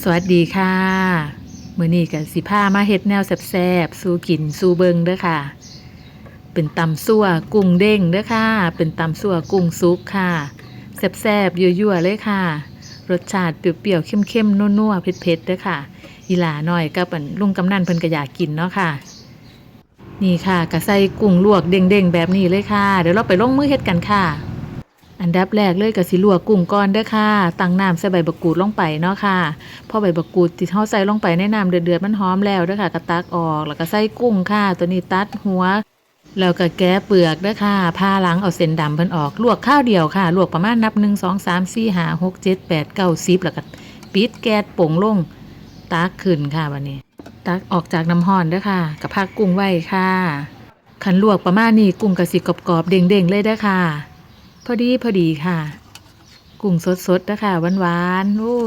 สวัสดีค่ะมื้อนี้ก็สิพามาเฮ็ดแนวแซ่บๆ สู่กินสู่เบิงเด้อค่ะ เป็นตำซั่วกุ้งเด้งเด้อค่ะ เป็นตำซั่วกุ้งสุกค่ะ แซ่บๆ ยั่วๆ เลยค่ะ รสชาติเปรี้ยวๆ เข้มๆ นัวๆ เผ็ดๆเด้อค่ะ อีหลาหน้อยกับอันลุงกำนันเพิ่นก็อยากกินเนาะค่ะ นี่ค่ะก็ใส่กุ้งลวกเด้งๆ แบบนี้เลยค่ะ เดี๋ยวเราไปลงมือเฮ็ดกันค่ะ อันดับแรกเลยก็สิลวกกุ้งก่อนเด้อค่ะตั้งน้ำใส่ใบบักกูดลงไปเนาะค่ะพอใบบักกูดที่เฮาใส่ลงไปในน้ำเดือดๆมันหอมแล้วเด้อค่ะก็ตักออกแล้วก็ใส่กุ้งค่ะ ตัวนี้ตัดหัวแล้วก็แกะเปลือกเด้อค่ะผ่าหลังเอาเส้นดำเพิ่นออกลวกข้าวเดียวค่ะ ลวกประมาณนับ1 2 3 4 5 6 7 8 9 10แล้วก็ปิดแก๊สโป่งลงตักขึ้นค่ะบัดนี้ ตักออกจากน้ำร้อนเด้อค่ะกับพักกุ้งไว้ค่ะขันลวกประมาณนี้กุ้งกะสิกรอบๆเด้งๆเลยเด้อค่ะ พอดีพอดีค่ะ กุ้งสดๆนะคะหวานๆโอ้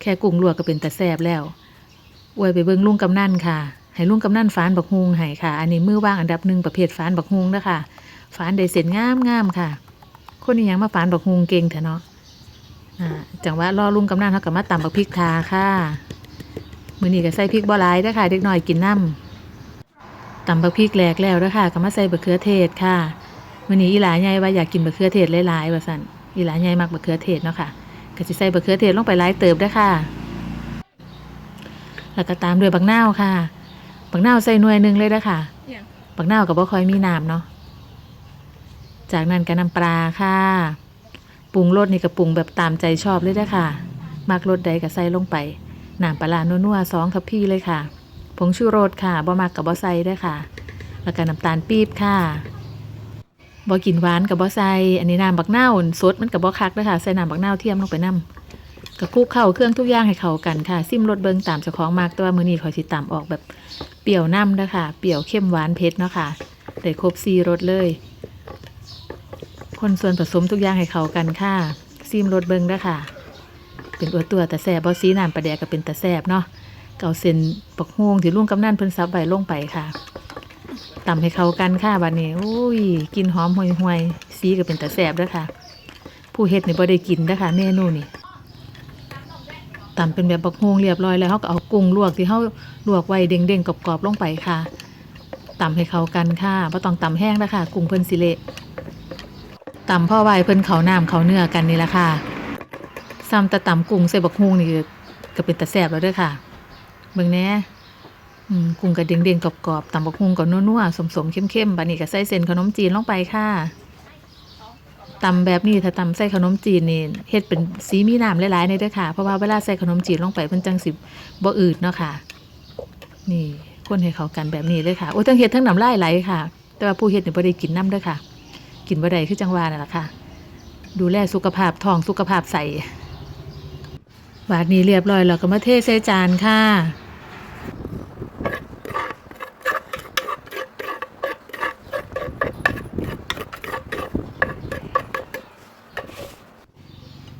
แค่กุ้งลวกก็เป็นแต่แซ่บแล้วอวยไปเบิ่งลุงกำนันค่ะ ให้ลุงกำนันฟานบักฮุงให้ค่ะ อันนี้มือว่างอันดับหนึ่งประเภทฟานบักฮุงนะคะฟานได้เสร็จงามงามๆค่ะ คนนี้ยังมาฟานบักฮุงเก่งเถอะเนาะอ่าจังหวะรอลุงกำนันเขากับมาตำบักพริกทาค่ะมือนี้ก็ใส่พริกบ่หลายเด้ค่ะ เด็กน้อยกินน้ำตำบักพริกแหลกแล้วเด้ค่ะก็มาใส่บักเขือเทศค่ะ มื้อนี้อีหลาใหญ่ว่าอยากกินบะเขือเทศหลายๆว่าซั่นอีหลาใหญ่มักบะเขือเทศเนาะค่ะก็สิใส่บะเขือเทศลงไปหลายเติบเด้ค่ะ แล้วก็ตามด้วยบักนาวค่ะ บักนาวใส่หน่วยหนึงเลยเด้ค่ะยังบักนาวก็บ่ค่อยมีน้ำเนาะ จากนั้นก็น้ำปลาค่ะ ปรุงรสนี่ก็ปรุงแบบตามใจชอบเลยเด้ค่ะ มักรสใดก็ใส่ลงไป น้ำปลาร้านัวๆสองทัพพี่เลยค่ะ ผงชูรสค่ะ บ่มักก็บ่ใส่ด้อค่ะ แล้วก็น้ำตาลปี๊บค่ะ บ่กินหวานกับบ่ใส่อันนี้น้ำบักเน่าสดมันกับบ่คักด้อค่ะใส่น้ำบักเน่าเทียมลงไปนํก็คลุกเข้าเครื่องทุกอย่างให้เข้ากันค่ะซิมรสเบิงตามเจ้าของมากแต่ว่ามื้อนี้ขอยสิตามออกแบบเปรี้ยวน้ำเด้อค่ะเปรี้ยวเข้มหวานเผ็ดเนาะค่ะได้ครบ4รสเลย คนส่วนผสมทุกอย่างให้เข้ากันค่ะซิมรสเบิงด้อค่ะ เป็นตัวตัวแต่แซ่บบ่ซีน้ำปลาแดกก็เป็นแต่แซบเนาะเกาเส้นปักฮวงที่ลุงกำนันเพิ่นซับไว้ลงไปค่ะ ตำให้เข้ากันค่ะบัดนี้อุ้ยกินหอมห่วยห่วยๆสีก็เป็นตาแสบเด้อค่ะ ผู้เฮ็ดนี่บ่ได้กินเด้อค่ะเมนูนี่ตำเป็นแบบบักฮวงเรียบร้อยแล้วเฮาก็เอากุ้งลวกที่เฮาลวกไว้เด้งๆกรอบๆลงไปค่ะตำให้เข้ากันค่ะบ่ต้องตำแห้งนะคะกุ้งเพิ่นสิเละตำพ่อไว้เพิ่นเขาน้ำเขาเนื้อกันนี่ละค่ะซ้ำแต่ตำกุ้งใส่บักฮวงนี่ก็เป็นตาแสบแล้วด้อค่ะเบิ่งแน่ กุ้งกระเด้งๆกรอบๆตำบักหุ่งก็นัวๆสมๆเข้มๆบัดนี้ก็ใส่เส้นขนมจีนลงไปค่ะตำแบบนี้ถ้าตำใส่ขนมจีนนี่เฮ็ดเป็นสีมีน้ำหลายๆในเด้อค่ะ เพราะว่าเวลาใส่ขนมจีนลงไปเพิ่นจังสิบ่อืดเนาะค่ะ นี่คนให้เขากันแบบนี้เลยค่ะโอ้ทั้งเฮ็ดทั้งน้ำลายไหลค่ะ แต่ว่าผู้เฮ็ดนี่บ่ได้กินน้ำเด้อค่ะ กินบ่ได้คือจังว่านั่นล่ะค่ะ ดูแลสุขภาพท้องสุขภาพใส่บาดนี้เรียบร้อยแล้วก็มาเทใส่จานค่ะ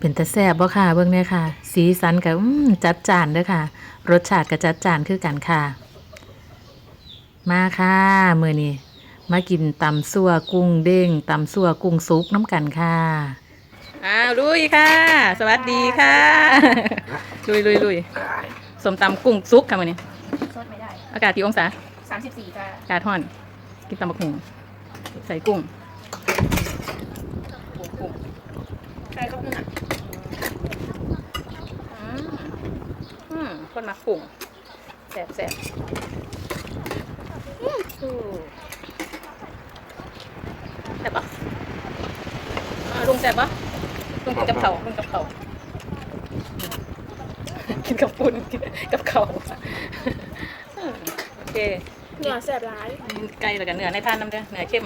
เป็นตะแซ่บบ่ค่ะเบิ่งเนี่ยค่ะ สีสันก็อืมจัดจ้านเด้อค่ะ รสชาติก็จัดจ้านคือกันค่ะ มาค่ะมื้อนี้มากินตำซั่วกุ้งเด้งตำซั่วกุ้งสุกน้ำกันค่ะอ้าวลุยค่ะ สวัสดีค่ะลุยลุยลุยสมตำกุ้งซุกค่ะมื้อนี้ซดไม่ได้อากาศกี่องศาสามสิบสี่ค่ะอากาศร้อน กินตำบักหุ่งใส่กุ้งกุ้ง ใครก็คือ อืมอืม คนมักกุ้งแซ่บแซ่บอู้แซ่บปะอ่าลุงแซ่บปะลุงกินกับเขาวลุงกับเขาวกินกับปุ้นกินกับเขาวอืมโอเคเหนือแสบร้ายไก่แล้วกันเนื้อในทานน้ำเด้อเนื้อเข้ม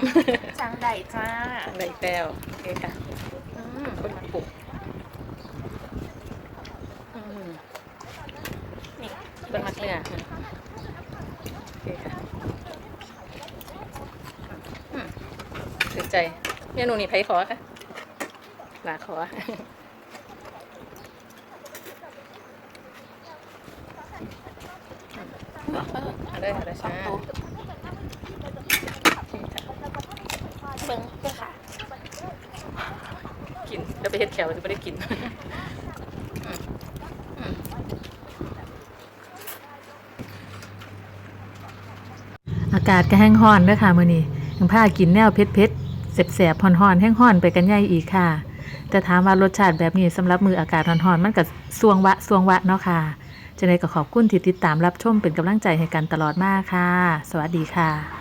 จางใดจ้าอะไรอีกแล้วโอเคค่ะอืมคนมาปลูกอืมนี่ เป็นมักเนื้ออือใจเมนูนี้ไผขอค่ะหลาขออาเลยเอาเลยช้าเบิ้งเพื่อค่ะกินแล้วไปเฮ็ดแขวจะไม่ได้กินอืมอืม อากาศก็แห้งห้อนด้วยค่ะมื้อนี้ยังพากินแนวเผ็ดๆแสบๆฮ้อนๆแห้งห้อนไปกันใหญ่อีกค่ะ แต่ถามว่ารสชาติแบบนี้สำหรับมืออากาศร้อนๆมันก็สวงวะสวงวะเนาะค่ะจะได้ก็ขอบคุณที่ติดตามรับชมเป็นกำลังใจให้กันตลอดมากค่ะ สวัสดีค่ะ